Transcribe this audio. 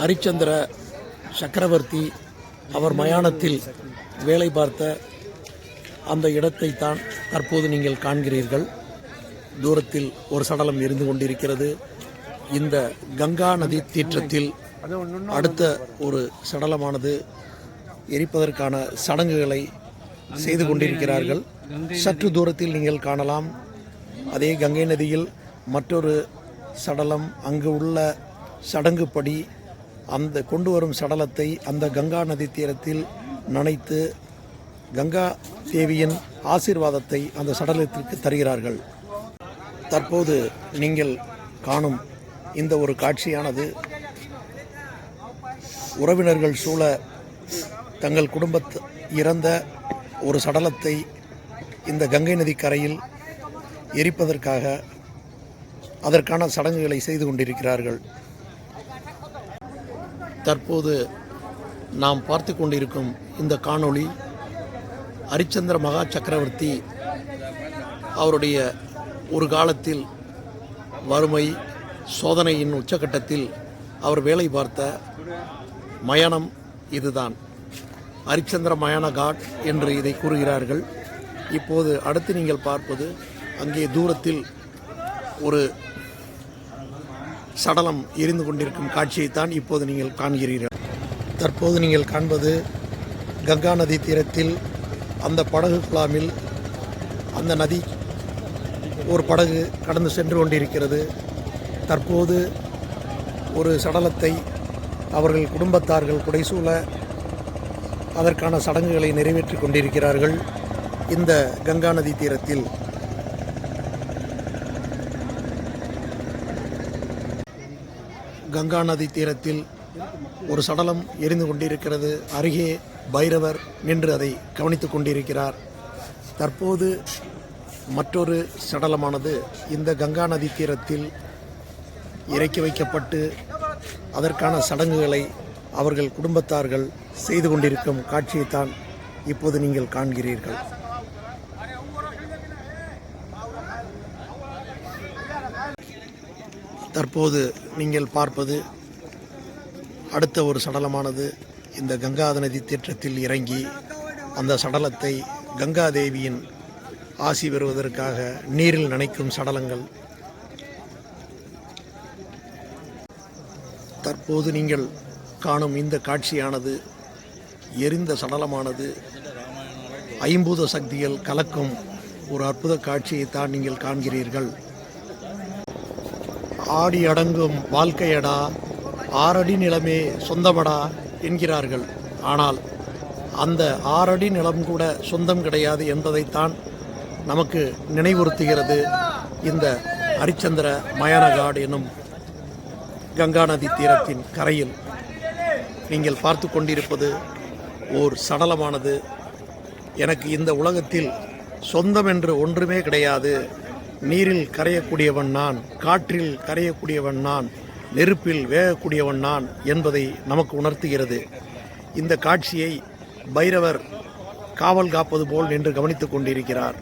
ஹரிச்சந்திர சக்கரவர்த்தி அவர் மயானத்தில் வேலை பார்த்த அந்த இடத்தை தான் தற்போது நீங்கள் காண்கிறீர்கள். தூரத்தில் ஒரு சடலம் எரிந்து கொண்டிருக்கிறது. இந்த கங்கா நதி தீற்றத்தில் அடுத்த ஒரு சடலமானது எரிப்பதற்கான சடங்குகளை செய்து கொண்டிருக்கிறார்கள். சற்று தூரத்தில் நீங்கள் காணலாம். அதே கங்கை நதியில் மற்றொரு சடலம் அங்கு உள்ள சடங்குப்படி அந்த கொண்டு வரும் சடலத்தை அந்த கங்கா நதி தீரத்தில் நனைத்து கங்கா தேவியின் ஆசீர்வாதத்தை அந்த சடலத்திற்கு தருகிறார்கள். தற்போது நீங்கள் காணும் இந்த ஒரு காட்சியானது உறவினர்கள் சூழ தங்கள் குடும்பத்து இறந்த ஒரு சடலத்தை இந்த கங்கை நதி கரையில் எரிப்பதற்காக அதற்கான சடங்குகளை செய்து கொண்டிருக்கிறார்கள். தற்போது நாம் பார்த்து கொண்டிருக்கும் இந்த காணொளி ஹரிச்சந்திர மகா சக்கரவர்த்தி அவருடைய ஒரு காலத்தில் வறுமை சோதனையின் உச்சக்கட்டத்தில் அவர் வேலை பார்த்த மயானம் இதுதான். ஹரிச்சந்திர மயான காட் என்று இதை கூறுகிறார்கள். இப்போது அடுத்து நீங்கள் பார்ப்பது அங்கே தூரத்தில் ஒரு சடலம் எரிந்து கொண்டிருக்கும் காட்சியைத்தான் இப்போது நீங்கள் காண்கிறீர்கள். தற்போது நீங்கள் காண்பது கங்கா நதி தீரத்தில் அந்த படகு குழாமில் அந்த நதி ஒரு படகு கடந்து சென்று கொண்டிருக்கிறது. தற்போது ஒரு சடலத்தை அவர்கள் குடும்பத்தார்கள் குடைசூழ அதற்கான சடங்குகளை நிறைவேற்றிக் கொண்டிருக்கிறார்கள். இந்த கங்கா நதி தீரத்தில் கங்கா நதி தீரத்தில் ஒரு சடலம் எரிந்து கொண்டிருக்கிறது. அருகே பைரவர் நின்று அதை கவனித்துக் கொண்டிருக்கிறார். தற்போது மற்றொரு சடலமானது இந்த கங்கா நதி தீரத்தில் இறக்கி வைக்கப்பட்டு அதற்கான சடங்குகளை அவர்கள் குடும்பத்தார்கள் செய்து கொண்டிருக்கும் காட்சியைத்தான் இப்போது நீங்கள் காண்கிறீர்கள். தற்போது நீங்கள் பார்ப்பது அடுத்த ஒரு சடலமானது. இந்த கங்காத நதி தீற்றத்தில் இறங்கி அந்த சடலத்தை கங்காதேவியின் ஆசி பெறுவதற்காக நீரில் நனைக்கும் சடலங்கள். தற்போது நீங்கள் காணும் இந்த காட்சியானது எரிந்த சடலமானது. ஐம்பூத சக்திகள் கலக்கும் ஒரு அற்புத காட்சியை தான் நீங்கள் காண்கிறீர்கள். ஆடி அடங்கும் வாழ்க்கையடா ஆறடி நிலமே சொந்தமடா என்கிறார்கள். ஆனால் அந்த ஆறடி நிலம் கூட சொந்தம் கிடையாது என்பதைத்தான் நமக்கு நினைவுறுத்துகிறது இந்த ஹரிச்சந்திர மயானகாடு என்னும் கங்கா நதி தீரத்தின் கரையில். நீங்கள் பார்த்து கொண்டிருப்பது ஓர் சடலமானது. எனக்கு இந்த உலகத்தில் சொந்தம் என்று ஒன்றுமே கிடையாது. நீரில் கரையக்கூடியவன் நான் காற்றில் கரையக்கூடியவன் நான் நெருப்பில் வேகக்கூடியவன் நான் என்பதை நமக்கு உணர்த்துகிறது. இந்த காட்சியை பைரவர் காவல் காப்பது போல் நின்று கவனித்துக் கொண்டிருக்கிறார்.